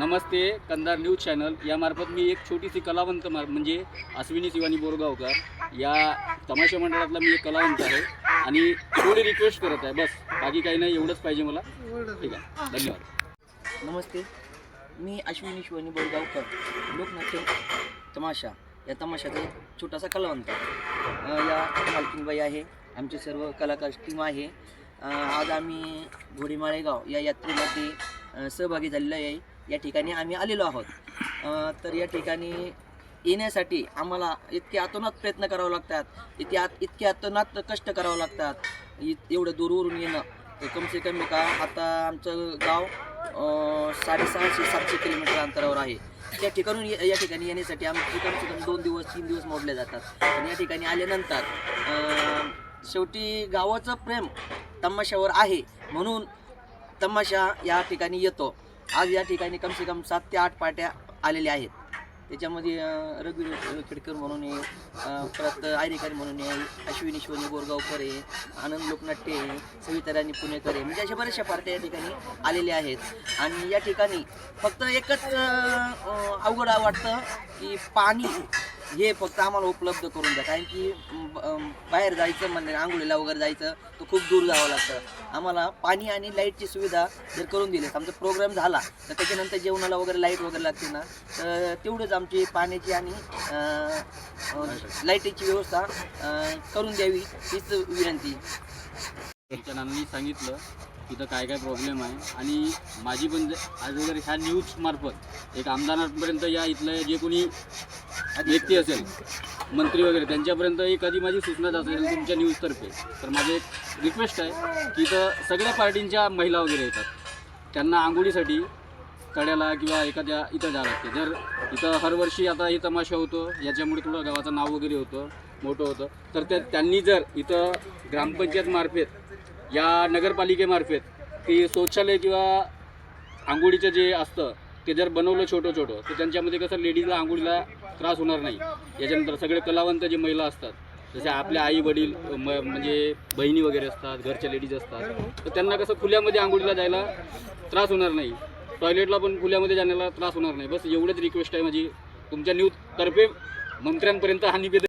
नमस्ते Kandhar news channel. यामार्फत मी एक छोटीशी कलावंत मार म्हणजे अश्विनी शिवानी बोरगावकर. या तमाशा मंडळातला मी एक कलावंत आहे. आणि थोडी रिक्वेस्ट करत आहे. बस बाकी काही नाही एवढंच पाहिजे मला. ठीक आहे. धन्यवाद. नमस्ते. मी अश्विनी शिवानी बोरगावकर. लोकनाट्य तमाशा. या तमाशाचा एक छोटासा कलावंत आहे. या मालकीनबाई आहे. आमचे सर्व कलाकार टीम आहे. आज आम्ही घोडीमाळेगाव या यात्रेमध्ये सहभागी झालेलो आहे. या ठिकाणी आम्ही आलेलो आहोत. तर या ठिकाणी येण्यासाठी आम्हाला इतके अतोनात प्रयत्न करावे लागतात. इतके आत इतके अतोनात कष्ट करावं लागतात. इ एवढं दूरवरून येणं तर कमसे कमी का आता आमचं गाव साडेसहाशे सातशे किलोमीटर अंतरावर आहे. त्या ठिकाणून ये- या ठिकाणी येण्यासाठी आमची कमसे कमी दोन दिवस तीन दिवस मोडले जातात. आणि या ठिकाणी आल्यानंतर शेवटी गावाचं प्रेम तमाशावर आहे. म्हणून तमाशा या ठिकाणी येतो. आज या ठिकाणी कमसे कम सात ते आठ पार्ट्या आलेल्या आहेत. त्याच्यामध्ये रघुवीर खेडकर म्हणून आहे परत आयरेकर म्हणून आहे अश्विनी शिवनी बोरगावकर आहे आनंद लोकनाट्य आहे सविता राणी पुणेकर आहे. म्हणजे अशा बऱ्याचशा पार्ट्या या ठिकाणी आलेल्या आहेत. आणि या ठिकाणी फक्त एकच अवघड वाटतं की पाणी हे फक्त आम्हाला उपलब्ध करून द्या. कारण की बाहेर जायचं म्हणजे आंघोळीला वगैरे जायचं तर खूप दूर जावं लागतं. आम्हाला पाणी आणि लाईटची सुविधा जर करून दिली आमचा प्रोग्राम झाला तर त्याच्यानंतर जेवणाला वगैरे लाइट वगैरे लागते ना तर तेवढंच आमची पाण्याची आणि लाईटीची व्यवस्था करून द्यावी हीच विनंती. तुमच्या सांगितलं तिथं काय काय प्रॉब्लेम आहे. आणि माझी पण आज वगैरे ह्या न्यूजमार्फत एक आमदारांपर्यंत या इथलं जे कोणी व्यक्ती असेल मंत्री वगैरे त्यांच्यापर्यंत एखादी माझी सूचना असेल तुमच्या न्यूजतर्फे तर माझं एक रिक्वेस्ट आहे की इथं सगळ्या पार्टींच्या महिला वगैरे येतात. त्यांना आंघोळीसाठी कड्याला किंवा एखाद्या इथं जावं लागते. जर इथं हरवर्षी आता हे तमाशा होतो याच्यामुळे थोडं गावाचं नाव वगैरे होतं मोठं होतं. तर त्या त्यांनी जर इथं ग्रामपंचायतमार्फत या नगरपालिकेमार्फत की शौचालय किंवा आंघोळीचं जे असतं ते जर बनवलं छोटं छोटं तर त्यांच्यामध्ये कसं लेडीजला आंघोळीला त्रास होणार नाही. याच्यानंतर सगळे कलावंत जे महिला असतात जसे आपल्या आई वडील म म्हणजे बहिणी वगैरे असतात घरच्या लेडीज असतात तर त्यांना कसं खुल्यामध्ये आंघोळीला जायला त्रास होणार नाही. टॉयलेटला पण खुल्यामध्ये जाण्याला त्रास होणार नाही. बस एवढंच रिक्वेस्ट आहे माझी. तुमच्या न्यूजतर्फे मंत्र्यांपर्यंत हा निवेदन